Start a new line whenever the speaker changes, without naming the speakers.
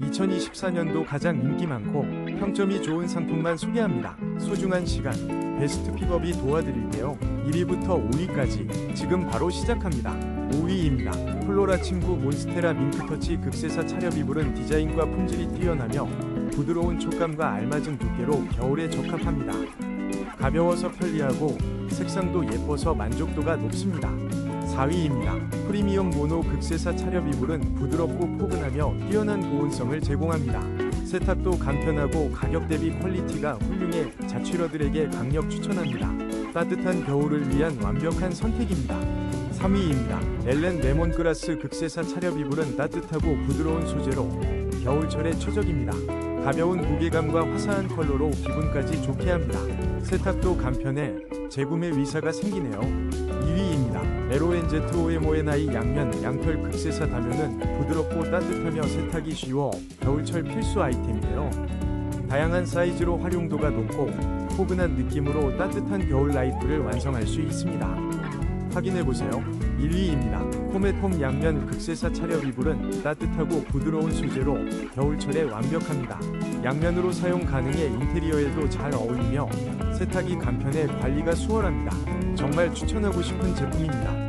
2024년도 가장 인기 많고 평점이 좋은 상품만 소개합니다. 소중한 시간, 베스트 픽업이 도와드릴게요. 1위부터 5위까지 지금 바로 시작합니다. 5위입니다. 플로라 친구 몬스테라 밍크터치 극세사 차렵 이불은 디자인과 품질이 뛰어나며 부드러운 촉감과 알맞은 두께로 겨울에 적합합니다. 가벼워서 편리하고 색상도 예뻐서 만족도가 높습니다. 4위입니다. 프리미엄 모노 극세사 차렵 이불은 부드럽고 포근하며 뛰어난 보온성을 제공합니다. 세탁도 간편하고 가격 대비 퀄리티가 훌륭해 자취러들에게 강력 추천합니다. 따뜻한 겨울을 위한 완벽한 선택입니다. 3위입니다. 엘렌 레몬그라스 극세사 차렵 이불은 따뜻하고 부드러운 소재로 겨울철에 최적입니다. 가벼운 무게감과 화사한 컬러로 기분까지 좋게 합니다. 세탁도 간편해 재구매 위사가 생기네요. 2위입니다. 에로엔제트오에모에나이 양면 양털 극세사 다면은 부드럽고 따뜻하며 세탁이 쉬워 겨울철 필수 아이템이에요. 다양한 사이즈로 활용도가 높고 포근한 느낌으로 따뜻한 겨울 라이프를 완성할 수 있습니다. 확인해보세요. 1위입니다. 코메폼 양면 극세사 차렵 이불은 따뜻하고 부드러운 소재로 겨울철에 완벽합니다. 양면으로 사용 가능해 인테리어에도 잘 어울리며 세탁이 간편해 관리가 수월합니다. 정말 추천하고 싶은 제품입니다.